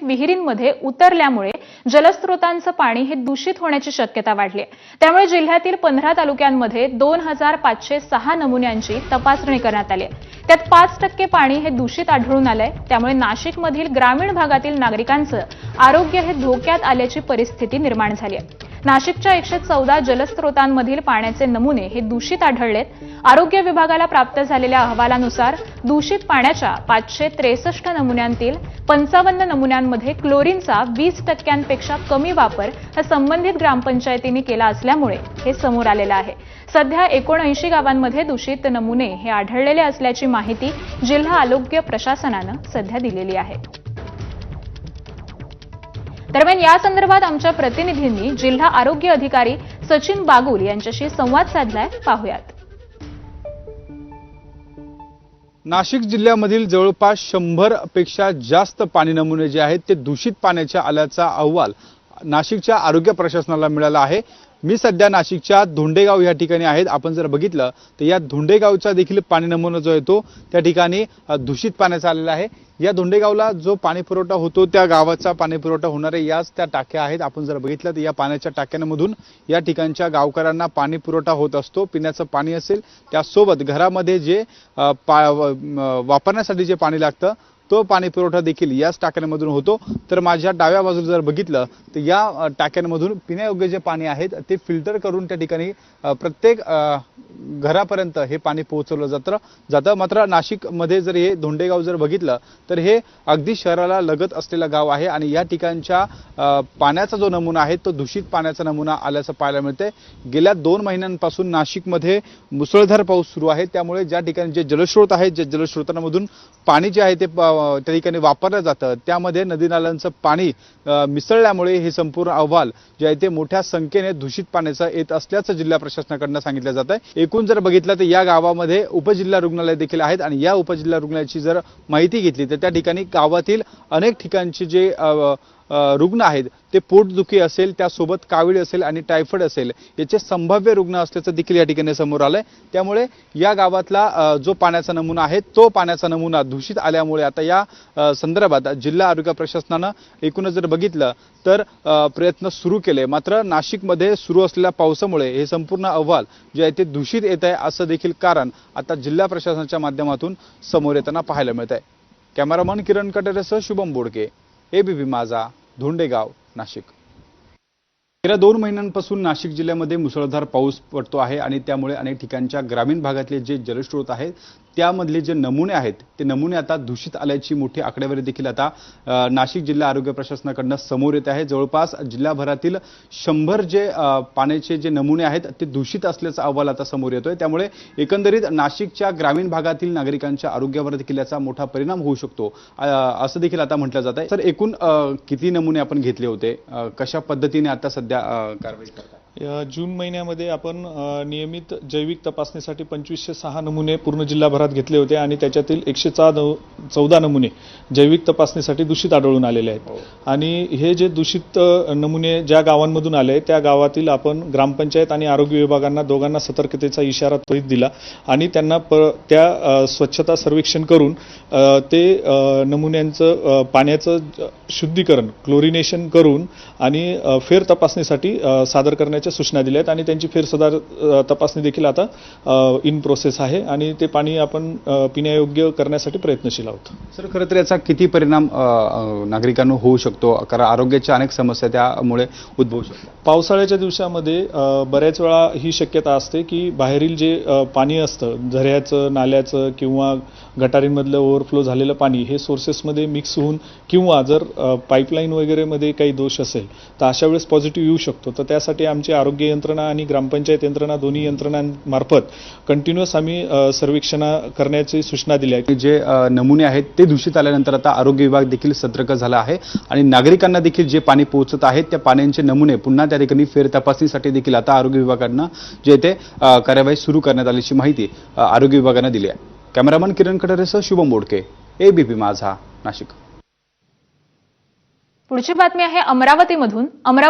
नैसर्गिक विहिरींमध्ये उतरल्यामुळे जलस्रोतांचं पाणी हे दूषित होण्याची शक्यता वाढली आहे. त्यामुळे जिल्ह्यातील पंधरा तालुक्यांमध्ये दोन हजार पाचशे सहा नमुन्यांची तपासणी करण्यात आली आहे. त्यात पाच टक्के पाणी हे दूषित आढळून आलंय. त्यामुळे नाशिकमधील ग्रामीण भागातील नागरिकांचं आरोग्य हे धोक्यात आल्याची परिस्थिती निर्माण झाली आहे. नाशिकच्या एकशे चौदा जलस्रोतांमधील पाण्याचे नमुने हे दूषित आढळलेत. आरोग्य विभागाला प्राप्त झालेल्या अहवालानुसार दूषित पाण्याच्या पाचशे त्रेसष्ट नमुन्यांतील पंचावन्न नमुन्यांमध्ये क्लोरीनचा वीस टक्क्यांपेक्षा कमी वापर हा संबंधित ग्रामपंचायतींनी केला असल्यामुळे हे समोर आलेलं आहे. सध्या एकोणऐंशी गावांमध्ये दूषित नमुने हे आढळलेले असल्याची माहिती जिल्हा आरोग्य प्रशासनानं सध्या दिलेली आहे. दरम्यान या संदर्भात आमच्या प्रतिनिधींनी जिल्हा आरोग्य अधिकारी सचिन बागुल यांच्याशी संवाद साधलाय. पाहुयात. नाशिक जिल्ह्यामधील जवळपास शंभरपेक्षा जास्त पाणी नमुने जे आहेत ते दूषित पाण्याच्या आल्याचा अहवाल नाशिकच्या आरोग्य प्रशासनाला मिळाला आहे. मी सध्या नाशिकच्या धोंडेगाव या ठिकाणी आहेत. आपण जर बघितलं तर या धोंडेगावचा देखील पाणी नमुना जो येतो त्या ठिकाणी दूषित पाण्याचा आलेला आहे. या धोंडेगावला जो पाणीपुरवठा होतो त्या गावाचा पाणीपुरवठा होणारे याच त्या टाक्या आहेत. आपण जर बघितलं तर या पाण्याच्या टाक्यांमधून या ठिकाणच्या गावकऱ्यांना पाणी पुरवठा होत असतो. पिण्याचं पाणी असेल त्यासोबत घरामध्ये जे पा व- वापरण्यासाठी जे पाणी लागतं तो पाणी पुरवठा देखील याच टाक्यांमधून होतो. तर माझ्या डाव्या बाजूला जर बघितलं तर या टाक्यांमधून पिण्यायोग्य जे पाणी आहेत ते फिल्टर करून त्या ठिकाणी प्रत्येक घरापर्यंत हे पाणी पोहोचवलं जातं. जातं. मात्र नाशिकमध्ये जर हे धोंडेगाव जर बघितलं तर हे अगदी शहराला लगत असलेलं गाव आहे आणि या ठिकाणच्या पाण्याचा जो नमुना आहे तो दूषित पाण्याचा नमुना आल्याचं पाहायला मिळते गेल्या दोन महिन्यांपासून नाशिकमध्ये मुसळधार पाऊस सुरू आहे. त्यामुळे ज्या ठिकाणी जे जलस्रोत आहेत जे जलस्रोतांमधून पाणी जे आहे ते त्या ठिकाणी वापरलं जातं. त्यामध्ये नदी नाल्यांचं पाणी मिसळल्यामुळे हे संपूर्ण अहवाल जे आहे ते मोठ्या संख्येने दूषित पाण्याचं येत असल्याचं जिल्हा प्रशासनाकडनं सांगितलं जात आहे एकूण जर बघितलं तर या गावामध्ये उपजिल्हा रुग्णालय देखील आहेत आणि या उपजिल्हा रुग्णालयाची जर माहिती घेतली तर त्या ठिकाणी गावातील अनेक ठिकाणचे जे रुग्ण आहेत ते पोटदुखी असेल त्यासोबत कावीळ असेल आणि टायफॉइड असेल याचे संभाव्य रुग्ण असल्याचं देखील या ठिकाणी समोर आलंय. त्यामुळे या गावातला जो पाण्याचा नमुना आहे तो पाण्याचा नमुना दूषित आल्यामुळे आता या संदर्भात जिल्हा आरोग्य प्रशासनानं एकूणच जर बघितलं तर प्रयत्न सुरू केले. मात्र नाशिकमध्ये सुरू असलेल्या पावसामुळे हे संपूर्ण अहवाल जे आहे ते दूषित येत आहे असं देखील कारण आता जिल्हा प्रशासनाच्या माध्यमातून समोर येताना पाहायला मिळत आहे कॅमेरामन किरण कटेरेसह शुभम बोडके एबीपी माझा. धोंडेगाव नाशिक. गेल्या दोन महिन्यांपासून नाशिक जिल्ह्यामध्ये मुसळधार पाऊस पडतो आहे आणि त्यामुळे अनेक ठिकाणच्या ग्रामीण भागातले जे जलस्रोत आहेत त्यामधले जे नमुने आहेत ते नमुने आता दूषित आल्याची मोठी आकडेवारी देखील आता नाशिक जिल्हा आरोग्य प्रशासनाकडनं समोर येत आहे. जवळपास जिल्हाभरातील शंभर जे पाण्याचे जे नमुने आहेत ते दूषित असल्याचा अहवाल आता समोर येतोय. त्यामुळे एकंदरीत नाशिकच्या ग्रामीण भागातील नागरिकांच्या आरोग्यावर देखील याचा मोठा परिणाम होऊ शकतो असं देखील आता म्हटलं जात आहे. तर एकूण किती नमुने आपण घेतले होते? कशा पद्धतीने आता सध्या कारवाई करतात? जून महिन्यामध्ये आपण नियमित जैविक तपासणीसाठी पंचवीसशे सहा नमुने पूर्ण जिल्हाभरात घेतले होते आणि त्याच्यातील एकशे चौदा नमुने जैविक तपासणीसाठी दूषित आढळून आलेले आहेत. आणि हे जे दूषित नमुने ज्या गावांमधून आले त्या गावातील आपण ग्रामपंचायत आणि आरोग्य विभागांना दोघांना सतर्कतेचा इशारा त्वरित दिला आणि त्यांना प त्या स्वच्छता सर्वेक्षण करून ते नमुन्यांचं पाण्याचं शुद्धीकरण क्लोरिनेशन करून आणि फेर तपासणीसाठी सादर करण्याच्या सूचना दिल्या आहेत आणि त्यांची फेर सुधार अ, तपासणी देखील आता इन प्रोसेस आहे आणि ते पाणी आपण पिण्यायोग्य करण्यासाठी प्रयत्नशील आहोत सर खरं तर याचा किती परिणाम नागरिकांना होऊ शकतो? कारण आरोग्याच्या अनेक समस्या त्यामुळे उद्भवू शकतात. पावसाळ्याच्या दिवसामध्ये बऱ्याच वेळा ही शक्यता असते की बाहेरील जे पाणी असतं झऱ्याचं नाल्याचं किंवा गटारींमधलं ओव्हरफ्लो झालेलं पाणी हे सोर्सेसमध्ये मिक्स होऊन किंवा जर पाईपलाईन वगैरेमध्ये काही दोष असेल तर अशा वेळेस पॉझिटिव्ह येऊ शकतो. तर त्यासाठी आमची आरोग्य यंत्रणा आणि ग्रामपंचायत यंत्रणा दोन्ही यंत्रणांमार्फत कंटिन्युअस आम्ही सर्वेक्षण करण्याची सूचना दिल्या जे अ, नमुने आहेत ते दूषित आल्यानंतर आता आरोग्य विभाग देखील सतर्क झाला आहे आणि नागरिकांना देखील जे पाणी पोहोचत आहेत त्या पाण्याचे नमुने पुन्हा त्या ठिकाणी फेर तपासणीसाठी देखील आता आरोग्य विभागाकडनं जे ते कार्यवाही सुरू करण्यात आल्याची माहिती आरोग्य विभागानं दिली आहे. कॅमेरामन किरण कटरेसह शुभम बोडके एबीपी माझा नाशिक. पुढची बातमी आहे अमरावतीमधून. अमरावती